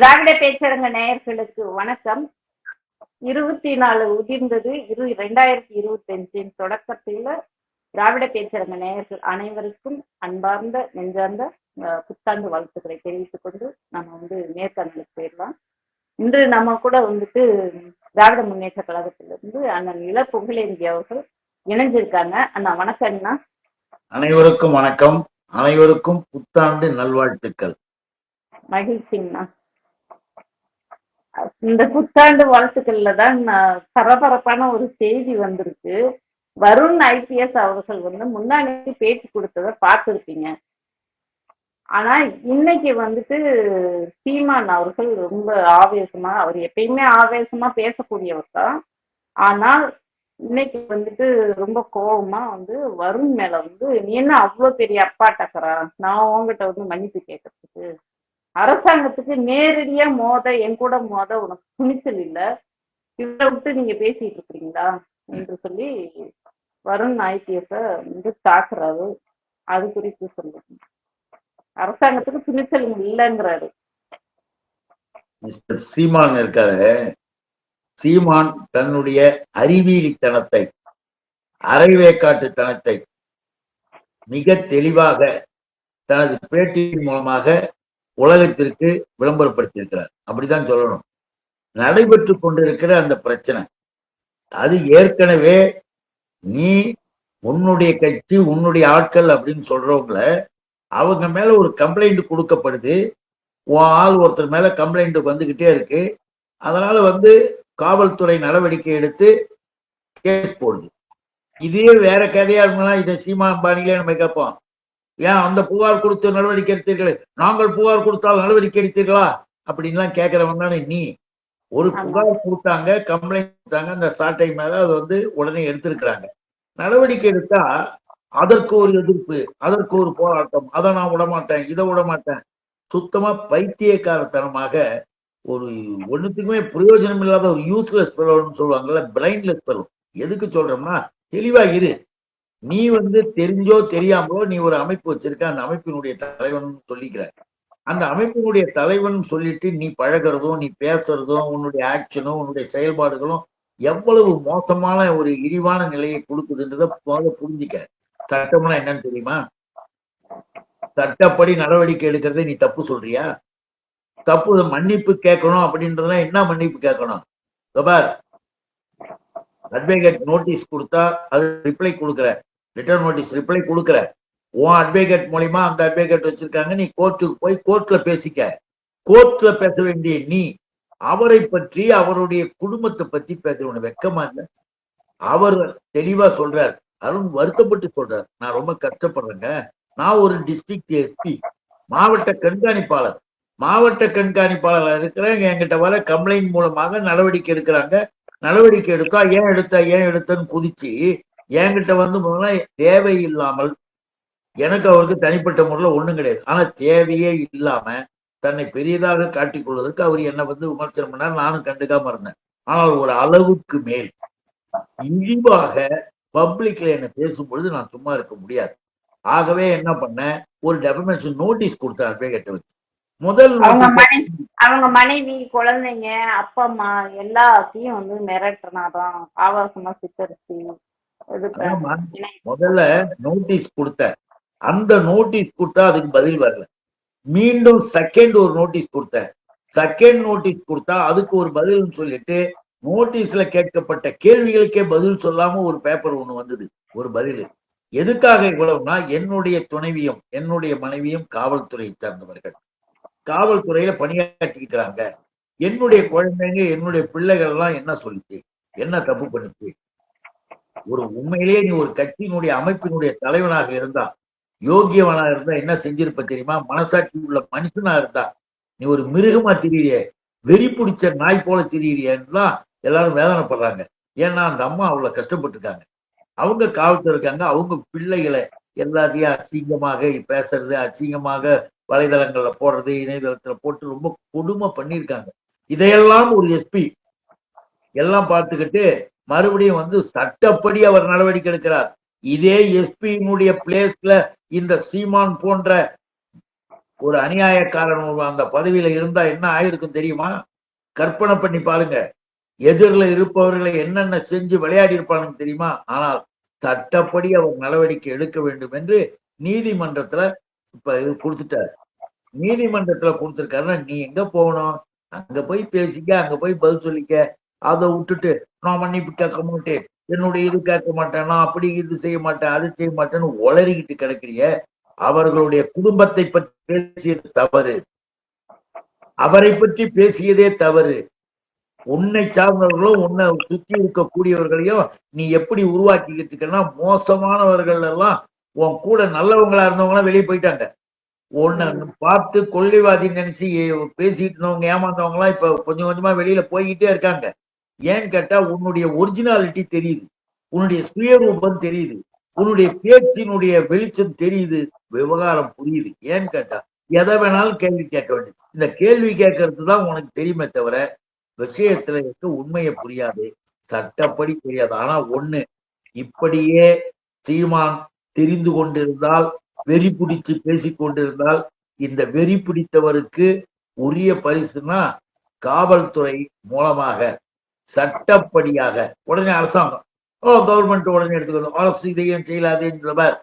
திராவிட பேச்சரங்க நேயர்களுக்கு வணக்கம். இருபத்தி நாலு உதிர்ந்தது இரு ரெண்டாயிரத்தி இருபத்தி அஞ்சின் தொடக்கத்தில் திராவிட பேச்சரங்க நேயர்கள் அனைவருக்கும் அன்பார்ந்த நெஞ்சார்ந்த புத்தாண்டு வாழ்த்துக்களை தெரிவித்துக் கொண்டு நம்ம வந்து நேர்காணலுக்கு போயிடலாம். இன்று நம்ம கூட வந்துட்டு திராவிட முன்னேற்ற கழகத்திலிருந்து அண்ணன் இள புகழேந்தி அவர்கள் இணைஞ்சிருக்காங்க. அண்ணா வணக்கம் அண்ணா. அனைவருக்கும் வணக்கம். அனைவருக்கும் புத்தாண்டு நல்வாழ்த்துக்கள். மகிழ்ச்சிங்கண்ணா. இந்த புத்தாண்டு வாழ்த்துக்கள்ல தான் பரபரப்பான ஒரு செய்தி வந்திருக்கு. வருண் ஐபிஎஸ் அவர்கள் வந்து முன்னாடி பேட்டி கொடுத்ததை பார்த்துருப்பீங்க. ஆனா இன்னைக்கு வந்துட்டு சீமான் அவர்கள் ரொம்ப ஆவேசமா அவர் எப்பயுமே ஆவேசமா பேசக்கூடியவர் தான். ஆனால் இன்னைக்கு வந்துட்டு ரொம்ப கோவமா வந்து வருண் மேல வந்து நீ என்ன அவ்வளவு பெரிய அப்பாட்டக்கறா நான் உங்ககிட்ட வந்து மன்னிப்பு கேட்கறதுக்கு அரசாங்கத்துக்கு நேரடியா மோத என் கூட மோத உனக்கு துணிச்சல் இல்ல. இதை விட்டு நீங்க பேசிட்டு இருக்கிறீங்களா? என்று சொல்லி வருண் ஐபிஎஸ் வந்து தாக்குறாரு. அது குறித்து சொல்லுங்க. அரசாங்கத்துக்கு துணிச்சல் இல்லைங்கிறாரு. மிஸ்டர் சீமான் இருக்காரு. சீமான் தன்னுடைய அறிவியலித்தனத்தை அரைவேக்காட்டுத்தனத்தை மிக தெளிவாக தனது பேட்டியின் மூலமாக உலகத்திற்கு விளம்பரப்படுத்தியிருக்கிறார். அப்படிதான் சொல்லணும். நடைபெற்று கொண்டிருக்கிற அந்த பிரச்சனை அது ஏற்கனவே நீ உன்னுடைய கட்சி உன்னுடைய ஆட்கள் அப்படின்னு சொல்றவங்கள அவங்க மேல ஒரு கம்ப்ளைண்ட் கொடுக்கப்படுது. உன் ஆள் ஒருத்தர் மேல கம்ப்ளைண்ட் வந்துகிட்டே இருக்கு. அதனால வந்து காவல்துறை நடவடிக்கை எடுத்து கேஸ் போடுது. இதே வேற கதையா இருந்தா இதை சீமா அம்பானிலே நம்ம கேட்போம். ஏன் அந்த புகார் கொடுத்து நடவடிக்கை எடுத்தீர்களே? நாங்கள் புகார் கொடுத்தால் நடவடிக்கை எடுத்தீர்களா? அப்படின்லாம் கேட்கிறவங்க தானே நீ. ஒரு. புகார் கொடுத்தாங்க கம்ப்ளைண்ட் கொடுத்தாங்க அந்த சாட்டை மேல அது வந்து உடனே எடுத்திருக்கிறாங்க. நடவடிக்கை எடுத்தா அதற்கு ஒரு எதிர்ப்பு அதற்கு ஒரு போராட்டம். அதை நான் விட மாட்டேன் இதை விட மாட்டேன் சுத்தமா பைத்தியக்காரத்தனமாக ஒரு ஒண்ணுத்துக்குமே பிரயோஜனம் இல்லாத ஒரு யூஸ்லெஸ் பெலோன்னு சொல்லுவாங்கல்ல பிரைன்லெஸ் பெலோ எதுக்கு சொல்றோம்னா தெளிவா இரு. நீ வந்து தெரிஞ்சோ தெரியாமலோ நீ ஒரு அமைப்பு வச்சிருக்க அந்த அமைப்பினுடைய தலைவன் சொல்லிக்கிற. அந்த அமைப்பினுடைய தலைவன் சொல்லிட்டு நீ பழகுறதும் நீ பேசுறதும் உன்னுடைய ஆக்ஷனும் உன்னுடைய செயல்பாடுகளும் எவ்வளவு மோசமான ஒரு இழிவான நிலையை கொடுக்குதுன்றத போல புரிஞ்சுக்க. சட்டம்னா என்னன்னு தெரியுமா? சட்டப்படி நடவடிக்கை எடுக்கிறதே நீ தப்பு சொல்றியா? தப்பு மன்னிப்பு கேட்கணும் அப்படின்றதுலாம் என்ன மன்னிப்பு கேட்கணும்? இதோ அட்வொகேட் நோட்டீஸ் கொடுத்தா அது ரிப்ளை கொடுக்குற. ரிட்டர்ன் நோட்டீஸ் ரிப்ளை கொடுக்குற. உன் அட்வொகேட் மூலியமா அந்த அட்வொகேட் வச்சிருக்காங்க நீ கோர்ட்டுக்கு போய் கோர்ட்ல பேசிக்க. கோர்ட்ல பேச வேண்டிய நீ அவரை பற்றி அவருடைய குடும்பத்தை பத்தி பேசுற. உனக்கு வெக்கமா இல்ல. அவர் தெளிவா சொல்றார். அருண் வருத்தப்பட்டு சொல்றார். நான் ரொம்ப கஷ்டப்படுறேங்க. நான் ஒரு டிஸ்ட்ரிக்ட் எஸ்பி மாவட்ட கண்காணிப்பாளர். மாவட்ட கண்காணிப்பாளர் இருக்கிறேன். என்கிட்ட வர கம்ப்ளைண்ட் மூலமாக நடவடிக்கை எடுக்கிறாங்க. நடவடிக்கை எடுத்தா ஏன் எடுத்தா ஏன் எடுத்தன்னு குதிச்சு என்கிட்ட வந்து முதல்ல தேவையில்லாமல் எனக்கு அவருக்கு தனிப்பட்ட முறையில் ஒண்ணும் கிடையாது. ஆனா தேவையே இல்லாம தன்னை பெரியதாக காட்டிக் கொள்வதற்கு அவர் என்னை வந்து விமர்சனம் பண்ணார். நானும் கண்டுக்காம இருந்தேன். ஆனால் ஒரு அளவுக்கு மேல் இழிவாக பப்ளிக்ல என்ன பேசும்பொழுது நான் சும்மா இருக்க முடியாது. ஆகவே என்ன பண்ணேன்? ஒரு டெபமேஷன் நோட்டீஸ் கொடுத்தேன் அட்வொகேட்டை வச்சு. முதல் அவங்க மனைவி அவங்க மனைவி குழந்தைங்க அப்பா அம்மா எல்லாத்தையும் வந்து மிரட்டுனாதான் ஆபாசமா சித்தரிச்சு பண்ணி-. முதல்ல நோட்டீஸ் கொடுத்தேன் அந்த நோட்டீஸ் கொடுத்தா அதுக்கு பதில் வரல. மீண்டும் செகண்ட் ஒரு நோட்டீஸ் கொடுத்தேன் செகண்ட் நோட்டீஸ் கொடுத்தா அதுக்கு ஒரு பதில்னு சொல்லிட்டு நோட்டீஸ்ல கேட்கப்பட்ட கேள்விகளுக்கே பதில் சொல்லாம ஒரு பேப்பர் ஒண்ணு வந்தது. ஒரு பதில். எதுக்காக இவ்வளவுனா என்னுடைய துணைவியும் என்னுடைய மனைவியும் காவல்துறையை சார்ந்தவர்கள். காவல்துறையில பணியாற்றிக்கிறாங்க. என்னுடைய குழந்தைங்க என்னுடைய பிள்ளைகள் எல்லாம் என்ன சொல்லிச்சு? என்ன தப்பு பண்ணுச்சு? ஒரு உண்மையிலேயே நீ ஒரு கட்சியினுடைய அமைப்பினுடைய தலைவனாக இருந்தா யோகியவனா இருந்தா என்ன செஞ்சிருப்ப தெரியுமா? மனசாட்சி உள்ள மனுஷனா இருந்தா நீ ஒரு மிருகமா திரியிறிய வெறி பிடிச்ச நாய் போல திரியிறியன்னா எல்லாரும் வேதனைப்படுறாங்க. ஏன்னா அந்த அம்மா அவ்வளவு கஷ்டப்பட்டிருக்காங்க அவங்க காவல்துறை இருக்காங்க அவங்க பிள்ளைகளை எல்லாத்தையும் அசிங்கமாக பேசுறது அசிங்கமாக வலைதளங்கள்ல போடுறது இணையதளத்துல போட்டு ரொம்ப கொடுமை பண்ணியிருக்காங்க. இதையெல்லாம் ஒரு எஸ்பி எல்லாம் பார்த்துக்கிட்டு மறுபடியும் வந்து சட்டப்படி அவர் நடவடிக்கை எடுக்கிறார். இதே எஸ்பியினுடைய பிளேஸ்ல இந்த சீமான் போன்ற ஒரு அநியாயக்காரன் ஒரு அந்த பதவியில இருந்தா என்ன ஆயிருக்கும் தெரியுமா? கற்பனை பண்ணி பாருங்க. எதிரில் இருப்பவர்களை என்னென்ன செஞ்சு விளையாடி இருப்பானுங்க தெரியுமா? ஆனால் சட்டப்படி அவர் நடவடிக்கை எடுக்க வேண்டும் என்று நீதிமன்றத்துல இப்ப இது கொடுத்துட்டாரு. நீதிமன்றத்துல கொடுத்துருக்காருன்னா நீ எங்க போகணும்? அங்க போய் பேசிக்க அங்க போய் பதில் சொல்லிக்க. அதை விட்டுட்டு நான் மன்னிப்பு கேட்க மாட்டேன். என்னுடைய இது கேட்க மாட்டேன். நான் அப்படி இது செய்ய மாட்டேன் அது செய்ய மாட்டேன்னு உளறிக்கிட்டு கிடக்குறிய அவர்களுடைய குடும்பத்தை பற்றி பேசியது தவறு. அவரை பற்றி பேசியதே தவறு. உன்னை சார்ந்தவர்களும் உன்னை சுத்தி இருக்கக்கூடியவர்களையும் நீ எப்படி உருவாக்கிக்கிட்டு இருக்கன்னா மோசமானவர்கள் எல்லாம் உன் கூட நல்லவங்களா இருந்தவங்க வெளியே போயிட்டாங்க. உன்னை பார்த்து கொள்ளைவாதி நினைச்சு பேசிட்டு இருந்தவங்க ஏமாந்தவங்க எல்லாம் இப்ப கொஞ்சம் கொஞ்சமா வெளியில போய்கிட்டே இருக்காங்க. ஏன்னு கேட்டா உன்னுடைய ஒரிஜினாலிட்டி தெரியுது. உன்னுடைய சுயரூபம் தெரியுது. உன்னுடைய பேச்சினுடைய வெளிச்சம் தெரியுது. விவகாரம் புரியுது. ஏன்னு கேட்டா எதை வேணாலும் கேள்வி கேட்க வேண்டியது இந்த கேள்வி கேட்கறது தான் உனக்கு தெரியுமே தவிர விஷயத்துல இருக்க உண்மையை புரியாது. சட்டப்படி புரியாது. ஆனா ஒண்ணு இப்படியே சீமான் தெரிந்து கொண்டிருந்தால் வெறி பிடிச்சு பேசி கொண்டிருந்தால் இந்த வெறி பிடித்தவருக்கு உரிய பரிசுனா காவல்துறை மூலமாக. சட்டப்படியாக உடனே அரசாங்கம். ஓ கவர்மெண்ட் உடனே எடுத்துக்கணும். அரசு இதையும் செய்யலாதுன்ற மாதிரி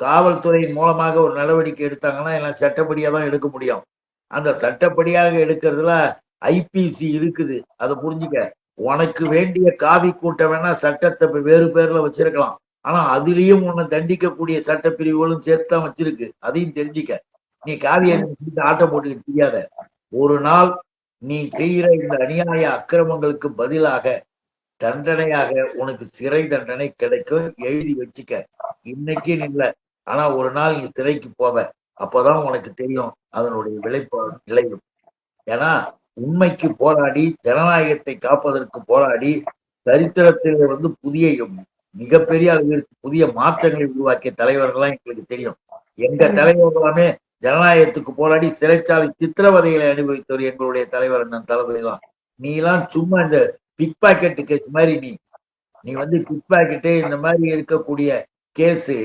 காவல்துறையின் மூலமாக ஒரு நடவடிக்கை எடுத்தாங்கன்னா எல்லாம் சட்டப்படியாக தான் எடுக்க முடியும். அந்த சட்டப்படியாக எடுக்கிறதுல ஐபிசி இருக்குது. அதை புரிஞ்சுக்க. உனக்கு வேண்டிய காவி கூட்டம் வேணா சட்டத்தை வேறு பேர்ல வச்சிருக்கலாம். ஆனா அதுலயும் உன்னை தண்டிக்கக்கூடிய சட்ட பிரிவுகளும் சேர்த்து தான் வச்சிருக்கு. அதையும் தெரிஞ்சுக்க. நீ காவியை ஆட்டம் போட்டுக்கிட்டு தெரியாத. ஒரு நாள் நீ செய்கிற இந்த அநியாய அக்கிரமங்களுக்கு பதிலாக தண்டனையாக உனக்கு சிறை தண்டனை கிடைக்கும் எழுதி வச்சுக்க. இன்னைக்கு இல்ல ஆனா ஒரு நாள் நீ சிறைக்கு போவ. அப்பதான் உனக்கு தெரியும் அதனுடைய விளைப்பாடு விளைவு. ஏன்னா உண்மைக்கு போராடி ஜனநாயகத்தை காப்பதற்கு போராடி சரித்திரத்தில் வந்து புதிய மிகப்பெரிய அளவிற்கு புதிய மாற்றங்களை உருவாக்கிய தலைவர்கள்லாம் எங்களுக்கு தெரியும். எங்க எல்லாமே ஜனநாயகத்துக்கு போராடி சிறைச்சாலை சித்திரவதைகளை அனுபவித்தவர் எங்களுடைய தலைவர் அண்ணன் தளபதி தான் நீ எல்லாம் சும்மா இந்த பிக் பாக்கெட் கேஸ் மாதிரி நீ. நீ வந்து பிக் பாக்கெட்டு இந்த மாதிரி இருக்கக்கூடிய கேஸு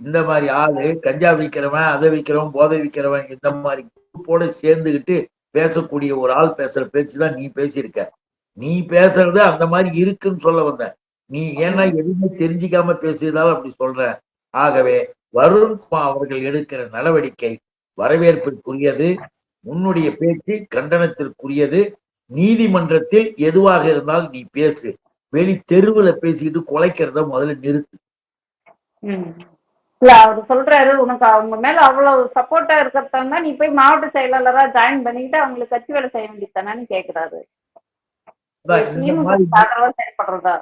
இந்த மாதிரி ஆளு கஞ்சா விற்கிறவன் அதை விற்கிறவன் போதை விற்கிறவன் இந்த மாதிரி குரூப்போட சேர்ந்துகிட்டு பேசக்கூடிய ஒரு ஆள் பேசுற பேச்சு தான் நீ பேசியிருக்க. நீ பேசுறது அந்த மாதிரி இருக்குன்னு சொல்ல வந்த. நீ ஏன்னா எதுவுமே தெரிஞ்சுக்காம பேசியதால அப்படி சொல்ற. ஆகவே வருண்குமார் அவர்கள் எடுக்கிற நடவடிக்கை வரவேற்பிற்குரியது உன்னுடைய பேச்சு கண்டனத்திற்குரியது நீதிமன்றத்தில் எதுவாக இருந்தாலும் நீ பேசு. வெளி தெருவுல பேசிக்கிட்டு குலைக்கிறத முதல்ல நிறுத்து. இல்ல அவர் சொல்றாரு உனக்கு அவங்க மேல அவ்வளவு சப்போர்ட்டா இருக்கிறதா நீ போய் மாவட்ட செயலாளரா ஜாயின் பண்ணிக்கிட்டு அவங்களுக்கு கட்சி வேலை செய்ய வேண்டியதானு கேக்குறாரு. செயல்படுறதா?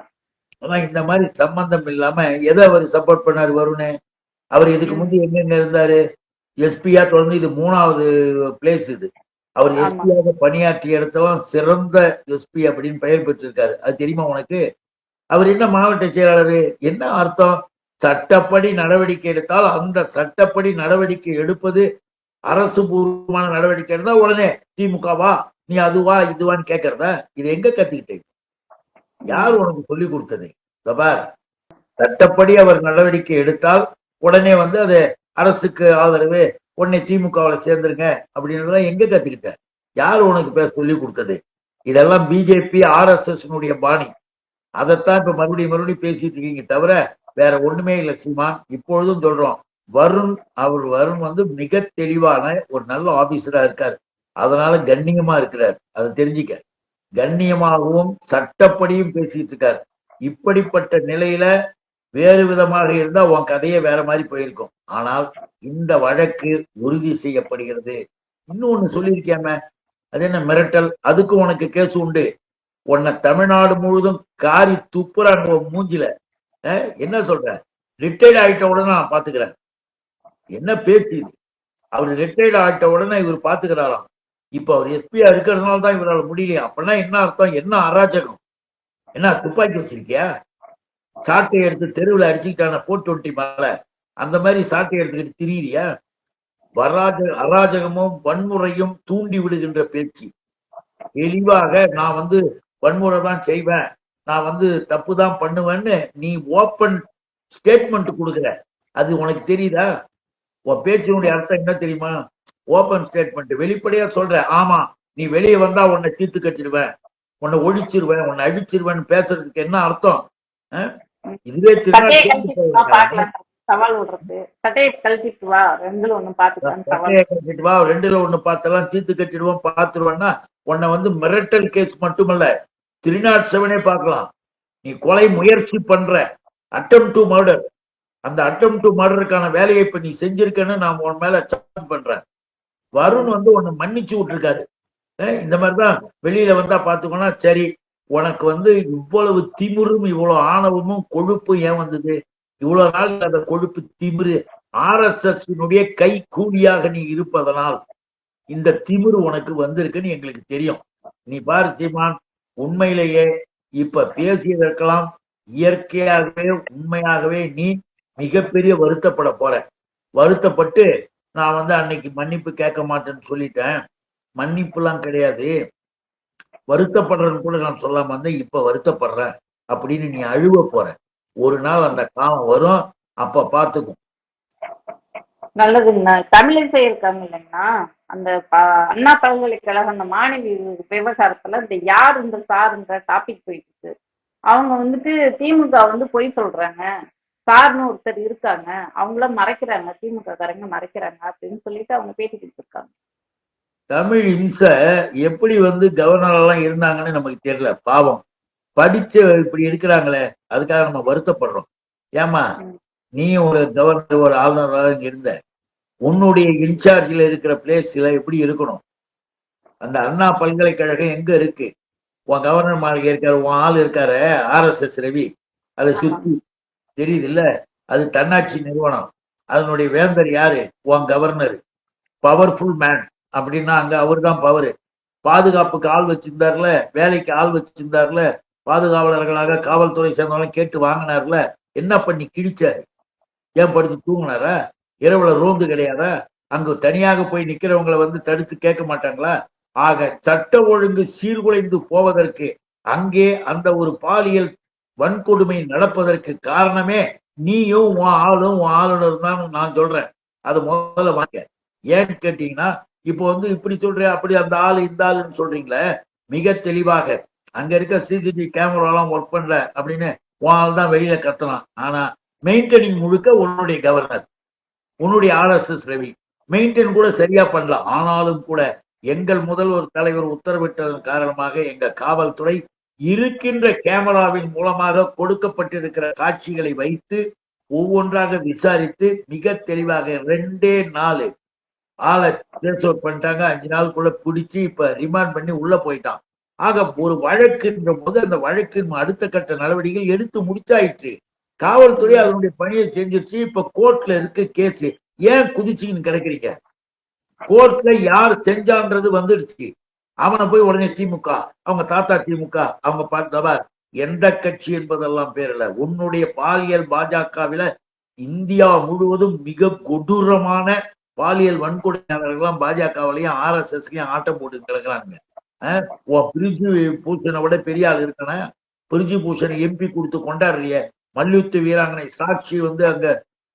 இந்த மாதிரி சம்பந்தம் இல்லாம எதை அவர் சப்போர்ட் பண்ணாரு வருணு? அவர் இதுக்கு ம். முந்தி எங்கெங்க இருந்தாரு? எஸ்பியா தொடர்ந்து இது மூணாவது பிளேஸ் இது. அவர். எஸ்பியாக பணியாற்றிய இடத்தெல்லாம் சிறந்த எஸ்பி அப்படின்னு பெயர் பெற்றிருக்காரு. அது தெரியுமா உனக்கு? அவர் என்ன மாவட்ட செயலாளர்? என்ன அர்த்தம்? சட்டப்படி நடவடிக்கை எடுத்தால் அந்த சட்டப்படி நடவடிக்கை எடுப்பது அரசு பூர்வமான நடவடிக்கை எடுத்தா உடனே திமுகவா நீ அதுவா இதுவான்னு கேட்கறதா? இது எங்க கத்துக்கிட்டு யார் உனக்கு சொல்லி கொடுத்தது? பார். சட்டப்படி அவர் நடவடிக்கை எடுத்தால் உடனே வந்து அது அரசுக்கு ஆதரவு உன்னை திமுகவுல சேர்ந்துருங்க அப்படின்றத எங்க கத்துக்கிட்ட? யார் உனக்கு பேச சொல்லி கொடுத்தது? இதெல்லாம் பிஜேபி ஆர்எஸ்எஸ்னுடைய பாணி. அதைத்தான் இப்ப மறுபடியும் மறுபடியும் பேசிட்டு இருக்கீங்க தவிர வேற ஒண்ணுமே இல்லை சீமான். இப்பொழுதும் சொல்றோம் வருண் அவர் வருண் வந்து மிக தெளிவான ஒரு நல்ல ஆபீசரா இருக்காரு. அதனால கண்ணியமா இருக்கிறார். அதை தெரிஞ்சுக்க. கண்ணியமாகவும் சட்டப்படியும் பேசிட்டு இருக்காரு. இப்படிப்பட்ட நிலையில வேறு விதமாக இருந்தா உன் கதையே வேற மாதிரி போயிருக்கும். ஆனால் இந்த வழக்கு உறுதி செய்யப்படுகிறது. இன்னொன்னு சொல்லியிருக்கியாம அது என்ன மிரட்டல்? அதுக்கும் உனக்கு கேஸ் உண்டு. உன்னை தமிழ்நாடு முழுதும் காரி துப்புறாங்க மூஞ்சில. என்ன சொல்ற? ரிட்டையர்ட் ஆகிட்ட உடனே நான் பாத்துக்கிறேன். என்ன பேச்சு இது? அவர் ரிட்டையர்ட் ஆயிட்ட உடனே இவர் பாத்துக்கிறாராம். இப்ப அவர் எஸ்பியா இருக்கிறதுனால தான் இவரால் முடியலையா. அப்படின்னா என்ன அர்த்தம்? என்ன அராஜகம்? என்ன துப்பாக்கி வச்சிருக்கியா? சாட்டை எடுத்து தெருவில் அடிச்சுக்கிட்டான? போட்டு ஒட்டி மேல. அந்த மாதிரி சாட்டை எடுத்துக்கிட்டு திரியிறியா? வராஜ அராஜகமும் வன்முறையும் தூண்டி விடுகின்ற பேச்சு. தெளிவாக நான் வந்து வன்முறை தான் செய்வேன். நான் வந்து தப்பு தான் பண்ணுவேன்னு நீ ஓப்பன் ஸ்டேட்மெண்ட் கொடுக்குற. அது உனக்கு தெரியுதா? உன் பேச்சினுடைய அர்த்தம் என்ன தெரியுமா? ஓப்பன் ஸ்டேட்மெண்ட் வெளிப்படையா சொல்ற. ஆமா நீ வெளியே வந்தா உன்னை தீர்த்து கட்டிடுவேன். உன்னை ஒழிச்சிருவேன் உன்னை அடிச்சிருவேன்னு பேசுறதுக்கு என்ன அர்த்தம்? இதுவே சவால் விடுறது. சட்டையை கழட்டிட்டு வா ரெண்டுல ஒண்ணு பாத்துக்கலாம் வா ரெண்டுல ஒண்ணு தீர்த்து கட்டிடுவோம் பார்த்துருவேன்னா உன்னை வந்து மிரட்டல் கேஸ் மட்டுமல்ல த்ரீ நாட் செவனே பார்க்கலாம் நீ கொலை முயற்சி பண்ற. அட்டம் டு மர்டர் அந்த அட்டம் டு மர்டருக்கான வேலையை இப்ப நீ செஞ்சிருக்கன்னு நான் உன் மேல சார்ஜ் பண்றேன். வருண் வந்து உன்னை மன்னிச்சு விட்டுருக்காரு. இந்த மாதிரிதான் வெளியில வந்தா பாத்துக்கோனா சரி உனக்கு வந்து இவ்வளவு திமிரும் இவ்வளவு ஆணவமும் கொழுப்பும் ஏன் வந்தது? இவ்வளவு நாள் அந்த கொழுப்பு திமிரு. ஆர் எஸ் எஸ் கை கூலியாக நீ இருப்பதனால் இந்த திமிரு உனக்கு வந்திருக்குன்னு எங்களுக்கு தெரியும். நீ பாரு சீமான் உண்மையிலேயே இப்ப பேசியதற்கெல்லாம் இயற்கையாகவே உண்மையாகவே நீ மிகப்பெரிய வருத்தப்பட போற. வருத்தப்பட்டு நான் வந்து அன்னைக்கு மன்னிப்பு கேட்க மாட்டேன்னு சொல்லிட்டேன். மன்னிப்புலாம் கிடையாது. வருத்தப்படுறன்னு கூட நான் சொல்லாம இருந்தேன். இப்ப வருத்தப்படுறேன் அப்படின்னு நீ அழுவ போற. ஒரு நாள் அந்த காலம் வரும் அப்ப பாத்துக்கும். நல்லதுங்கண்ணா. தமிழிசை இருக்காங்க இல்லைங்கண்ணா. அந்த அண்ணா பல்கலைக்கழகம் அந்த மாணவி விவகாரத்துல இந்த யார் இந்த சாருன்ற டாபிக் போயிட்டு இருக்கு அவங்க வந்துட்டு திமுக வந்து பொய் சொல்றாங்க. சார்னு ஒருத்தர் இருக்காங்க. அவங்கள மறைக்கிறாங்க. திமுக காரங்க மறைக்கிறாங்க அப்படின்னு சொல்லிட்டு அவங்க பேட்டி கொடுத்துருக்காங்க தமிழ் இம்சை எப்படி வந்து கவர்னர் எல்லாம் இருந்தாங்கன்னு நமக்கு தெரியல. பாவம். படிச்சு இப்படி இருக்கிறாங்களே அதுக்காக நம்ம வருத்தப்படுறோம். ஏமா. நீ ஒரு கவர்னர் ஒரு ஆளுநராக இங்க இருந்த. உன்னுடைய இன்சார்ஜில் இருக்கிற பிளேஸ்ல எப்படி இருக்கணும்? அந்த அண்ணா பல்கலைக்கழகம் எங்க இருக்கு? உன் கவர்னர் மாளிகை இருக்காரு உன் ஆள் இருக்காரு ஆர் எஸ் எஸ் ரவி. அதை சுத்தி தெரியுது இல்ல அது தன்னாட்சி நிறுவனம். அதனுடைய வேந்தர் யாரு? உன் கவர்னர் பவர்ஃபுல் மேன் அப்படின்னா அங்க அவர் தான் பவரு பாதுகாப்புக்கு ஆள் வச்சிருந்தார்ல வேலைக்கு ஆள் வச்சிருந்தார்ல பாதுகாவலர்களாக காவல்துறை சேர்ந்தவங்க கேட்டு வாங்கினார்ல என்ன பண்ணி கிழிச்சாரு? ஏன் படுத்து தூங்கினாரா? இரவுல ரோந்து கிடையாதா? அங்க தனியாக போய் நிக்கிறவங்களை வந்து தடுத்து கேட்க மாட்டாங்களா? ஆக சட்ட ஒழுங்கு சீர்குலைந்து போவதற்கு அங்கே அந்த ஒரு பாலியல் வன்கொடுமை நடப்பதற்கு காரணமே நீயும் உன் ஆளும் உன் ஆளுநர் தான் நான் சொல்றேன். அது முதல்ல வாங்க. ஏன்னு கேட்டீங்கன்னா இப்போ வந்து இப்படி சொல்றேன் அப்படி அந்த ஆள் இந்த ஆளுன்னு சொல்றீங்களே மிக தெளிவாக அங்க இருக்க சிசிடிவி கேமராலாம் ஒர்க் பண்ணல அப்படின்னு உன் ஆள் தான் வெளியில கத்தலாம் ஆனா மெயின்டெனிங் முழுக்க உன்னுடைய கவர்னர் உன்னுடைய ஆர்எஸ்எஸ் ரவி. மெயின்டைன் கூட சரியா பண்ணல. ஆனாலும் கூட எங்கள் முதல்வர் தலைவர் உத்தரவிட்டதன் காரணமாக எங்க காவல்துறை இருக்கின்ற கேமராவின் மூலமாக கொடுக்கப்பட்டிருக்கிற காட்சிகளை வைத்து ஒவ்வொன்றாக விசாரித்து மிக தெளிவாக ரெண்டே நாலு ஆளை டிரான்ஸ்பர் பண்ணிட்டாங்க. அஞ்சு நாளுக்குள்ள பிடிச்சி இப்ப ரிமாண்ட் பண்ணி உள்ள போயிட்டான். ஆக ஒரு வழக்குன்ற போது அந்த வழக்கின் அடுத்த கட்ட நடவடிக்கைகள் எடுத்து முடிச்சாயிற்று. காவல்துறை அதனுடைய பணியை செஞ்சிருச்சு. இப்ப கோர்ட்ல இருக்கு கேஸ் ஏன் குதிச்சுக்கின்னு கிடைக்கிறீங்க? கோர்ட்ல யார் செஞ்சான்றது வந்துடுச்சு அவனை போய் உடனே திமுக அவங்க தாத்தா திமுக அவங்க பார்த்தவர் எந்த கட்சி என்பதெல்லாம் பேர் இல்ல. உன்னுடைய பாலியல் பாஜகவில இந்தியா முழுவதும் மிக கொடூரமான பாலியல் வன்கொடுமையாளர்கள்லாம் பாஜகவிலையும் ஆர் எஸ் எஸ்லயும் ஆட்டம் போட்டு கிடக்குறாங்க பிரிஜு பூஷனை விட பெரிய ஆள் இருக்கன? பிரிஜு பூஷனை எம்பி கொடுத்து கொண்டாடுறிய. மல்யுத்த வீராங்கனை சாட்சி வந்து அங்க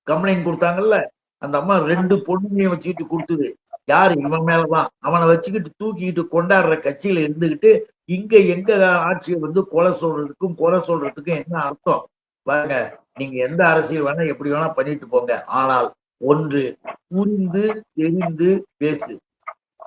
கம்ப்ளைண்ட் கொடுத்தாங்கல்ல? அந்த அம்மா ரெண்டு பொண்ணுங்களையும் வச்சுக்கிட்டு கொடுத்தது. யாரு? இவன் மேலதான். அவனை வச்சுக்கிட்டு தூக்கிக்கிட்டு கொண்டாடுற கட்சியில இருந்துகிட்டு இங்க எங்க ஆட்சியை வந்து கொலை சொல்றதுக்கும் கொலை சொல்றதுக்கும் என்ன அர்த்தம்? பாருங்க நீங்க எந்த அரசியல் வேணா எப்படி வேணா பண்ணிட்டு போங்க. ஆனால் ஒன்று புரிந்து தெரிந்து பேசு.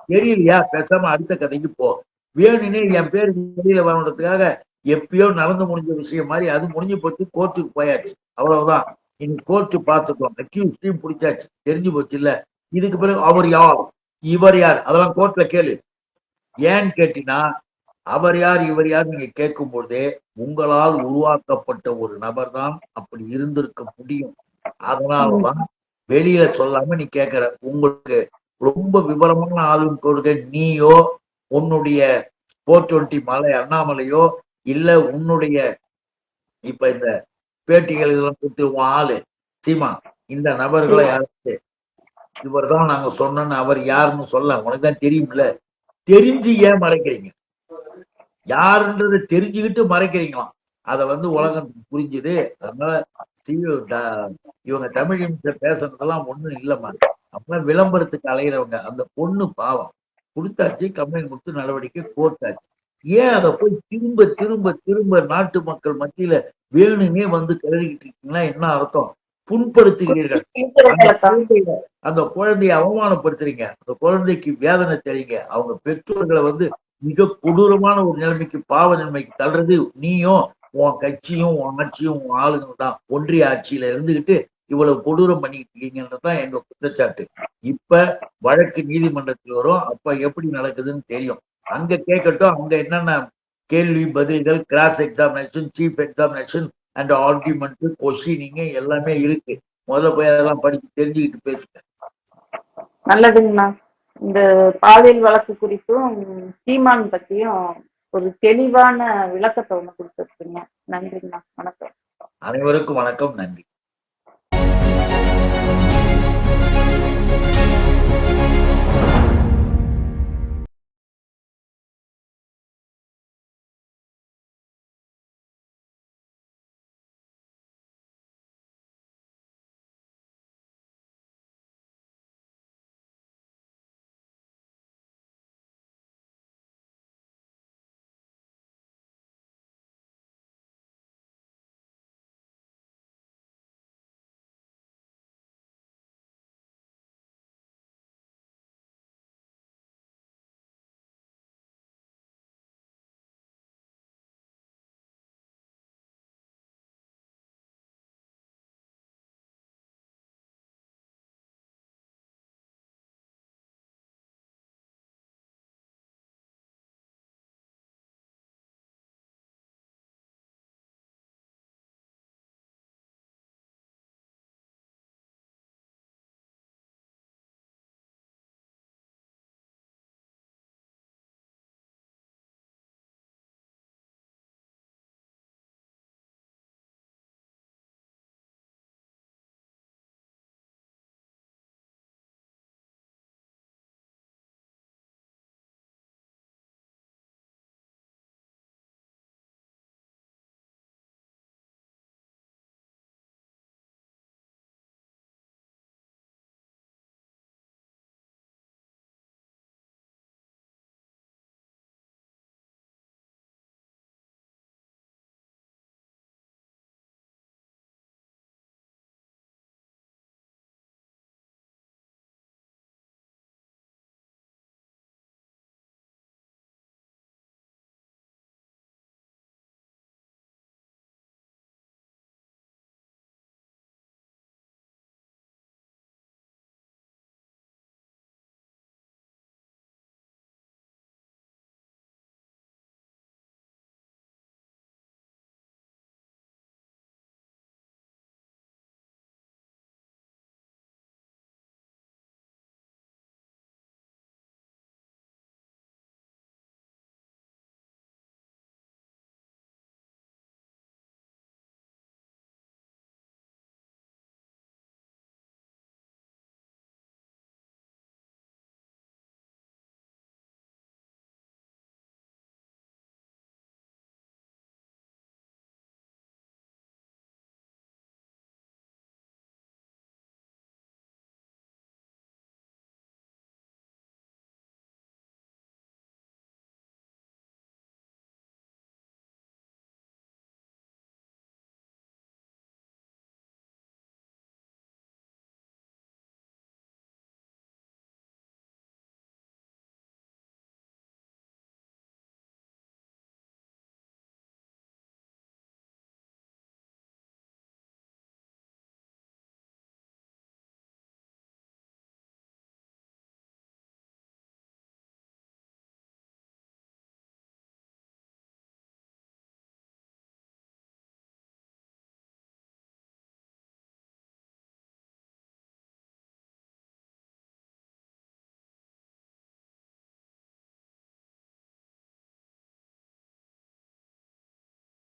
தெரியலையா? பேசாம அடுத்த கதைக்கு போ. வேணுனே என் பேர் வெளியில வரணுன்றதுக்காக எப்பயோ நடந்து முடிஞ்ச விஷயம் மாதிரி அது முடிஞ்சு போச்சு கோர்ட்டுக்கு போயாச்சு. அவ்வளவுதான். இனி கோர்ட்டு பார்த்துக்கலாம் அக்யூஸ்டையும் பிடிச்சாச்சு. தெரிஞ்சு போச்சு இல்ல இதுக்கு பிறகு அவர் யார்? இவர் யார்? அதெல்லாம் கோர்ட்ல கேளு. ஏன்னு கேட்டீங்கன்னா அவர் யார் இவர் யார் நீங்க கேட்கும் பொழுதே உங்களால் உருவாக்கப்பட்ட ஒரு நபர் தான் அப்படி இருந்திருக்க முடியும். அதனாலதான் வெளியில சொல்லாம நீ கேக்குற. உங்களுக்கு ரொம்ப விவரமான ஆளும் கொடுக்க நீயோ உன்னுடைய போர் டுவெண்ட்டி மலை அண்ணாமலையோ இல்ல உன்னுடைய இப்ப இந்த பேட்டிகள் இதெல்லாம் கொடுத்து உன் ஆளு சீமா இந்த நபர்களை யாருக்கு இவர் தான் நாங்க சொன்னோன்னு அவர் யாருன்னு சொல்ல உனக்கு தான் தெரியும்ல. தெரிஞ்சு ஏன் மறைக்கிறீங்க? யாருன்றது தெரிஞ்சுக்கிட்டு மறைக்கிறீங்களாம். அத வந்து உலகம் புரிஞ்சுது. அதனால இவங்க தமிழ் பேசுறதெல்லாம் ஒண்ணும் இல்லம்மா. அப்பெல்லாம் விளம்பரத்துக்கு அலையிறவங்க அந்த பொண்ணு பாவம். கொடுத்தாச்சு கம்ப்ளைண்ட் கொடுத்து நடவடிக்கை கோர்ட்டாச்சு ஏன் அதை போய் திரும்ப திரும்ப திரும்ப நாட்டு மக்கள் மத்தியில வேணுமே வந்து கிளறிக்கிட்டு இருக்கீங்கன்னா என்ன அர்த்தம்? புண்படுத்துகிறீர்கள். அந்த குழந்தைய அவமானப்படுத்துறீங்க. அந்த குழந்தைக்கு வேதனை தெரியுங்க. அவங்க பெற்றோர்களை வந்து மிக கொடூரமான ஒரு நிலைமைக்கு பாவ நிலைமைக்கு தள்ளுறது நீயும் உன் கட்சியும் உன் ஆட்சியும் உன் ஆளுங்க தான் ஒன்றிய ஆட்சியில இருந்துகிட்டு இவ்வளவு கொடூரம் பண்ணிட்டு இருக்கீங்கன்றதுதான் எங்க குற்றச்சாட்டு. இப்ப வழக்கு நீதிமன்றத்தில் வரும். அப்ப எப்படி நடக்குதுன்னு தெரியும். அங்க கேட்கட்டும். அங்க என்னென்ன கேள்வி பதில்கள் cross examination chief examination and argument questioning எல்லாமே இருக்கு. முதல்ல போய் அதெல்லாம் படிச்சு தெரிஞ்சுக்கிட்டு பேசுங்க. நல்லதுங்கண்ணா. இந்த பாலியல் வழக்கு குறித்தும் சீமான் பத்தியும் ஒரு தெளிவான விளக்கத்தை ஒன்று கொடுத்துருக்கீங்க. நன்றிங்கண்ணா வணக்கம். அனைவருக்கும் வணக்கம். நன்றி.